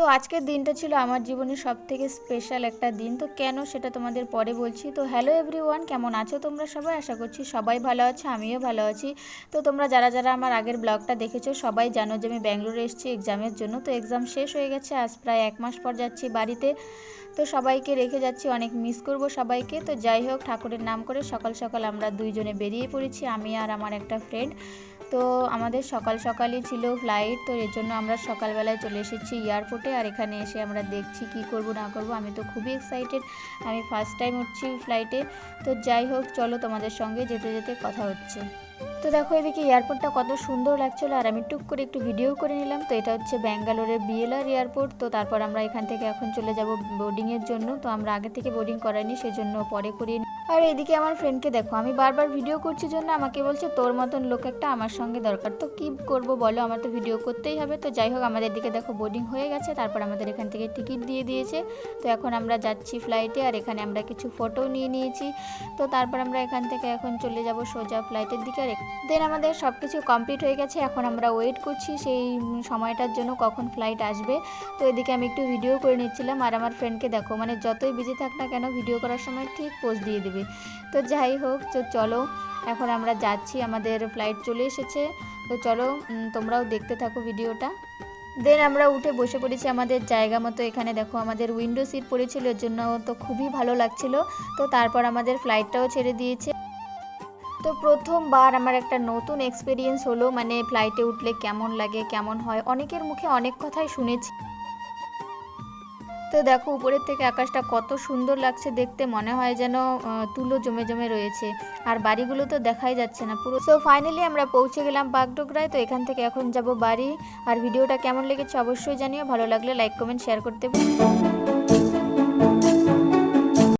তো আজকের দিনটা ছিল আমার জীবনের সব থেকে স্পেশাল একটা দিন। তো কেন সেটা তোমাদের পরে বলছি। তো হ্যালো এভরিওয়ান কেমন আছো তোমরা সবাই? আশা করছি সবাই ভালো আছো, আমিও ভালো আছি। তো তোমরা যারা যারা আমার আগের ব্লগটা দেখেছ, সবাই জানো যে আমি ব্যাঙ্গালোরে এসেছি এক্সামের জন্য। তো এক্সাম শেষ হয়ে গেছে, আজ প্রায় এক মাস পর যাচ্ছি বাড়িতে। তো সবাইকে রেখে যাচ্ছি, অনেক মিস করব সবাইকে। তো যাই হোক, ঠাকুরের নাম করে সকাল সকাল আমরা দুইজনে বেরিয়ে পড়েছি, আমি আর আমার একটা ফ্রেন্ড তো আমাদের সকাল সকালই ছিল ফ্লাইট তো এর জন্য আমরা সকালবেলায় চলে এসেছি এয়ারপোর্টে আর এখানে এসে আমরা দেখছি কি করব, না করব, আমি তো খুবই এক্সাইটেড আমি ফার্স্ট টাইম উঠছি ফ্লাইটে তো যাই হোক, চলো তোমাদের সঙ্গে যেতে যেতে কথা হচ্ছে তো দেখো এদিকে এয়ারপোর্টটা কত সুন্দর লাগছিল আর আমি টুক করে একটু ভিডিও করে নিলাম, তো এটা হচ্ছে ব্যাঙ্গালোরের বিএলআর এয়ারপোর্ট তো তারপর আমরা এখান থেকে এখন চলে যাব বোর্ডিংয়ের জন্য, তো আমরা আগে থেকে বোর্ডিং করাইনি, সেজন্য পরে করিয়ে। আর এদিকে আমার ফ্রেন্ডকে দেখো, আমি বারবার ভিডিও করছি জন্য আমাকে বলছে, তোর মতন লোক একটা আমার সঙ্গে দরকার। তো কি করব বলো, আমার তো ভিডিও করতেই হবে। তো যাই হোক, আমাদের দিকে দেখো বোর্ডিং হয়ে গেছে। তারপর আমাদের এখান থেকে টিকিট দিয়ে দিয়েছে। তো এখন আমরা যাচ্ছি ফ্লাইটে আর এখানে আমরা কিছু ফটো নিয়ে নিয়েছি। তো তারপর আমরা এখান থেকে এখন চলে যাব সোজা ফ্লাইটের দিকে। আর দেন আমাদের সব কিছু কমপ্লিট হয়ে গেছে। এখন আমরা ওয়েট করছি সেই সময়টার জন্য কখন ফ্লাইট আসবে। তো এদিকে আমি একটু ভিডিও করে নিচ্ছিলাম। আর আমার ফ্রেন্ডকে দেখো মানে যতই বিজি থাক না কেন ভিডিও করার সময় ঠিক পোজ দিয়ে দেবে। তো যাই হোক, তো চলো, এখন আমরা যাচ্ছি, আমাদের ফ্লাইট চলে এসেছে। তো চলো তোমরাও দেখতে থাকো ভিডিওটা দেন আমরা উঠে বসে পড়েছি আমাদের জায়গা মতো এখানে। দেখো, আমাদের উইন্ডো সিট পড়েছিল, এর জন্য তো খুবই ভালো লাগছিল। তো তারপর আমাদের ফ্লাইটটাও ছেড়ে দিয়েছে। তো প্রথমবার আমার একটা নতুন এক্সপিরিয়েন্স হলো মানে ফ্লাইটে উঠলে কেমন লাগে, কেমন হয়, অনেকের মুখে অনেক কথাই শুনেছি। তো দেখো উপরের থেকে আকাশটা কত সুন্দর লাগছে দেখতে, মনে হয় যেন তুলো জমে জমে রয়েছে। আর বাড়িগুলো তো দেখাই যাচ্ছে না পুরো। সো ফাইনালি আমরা পৌঁছে গেলাম বাগডোগরায়, তো এখান থেকে এখন যাব বাড়ি। আর ভিডিওটা কেমন লেগেছে অবশ্যই জানিও, ভালো লাগলে লাইক কমেন্ট শেয়ার করতে।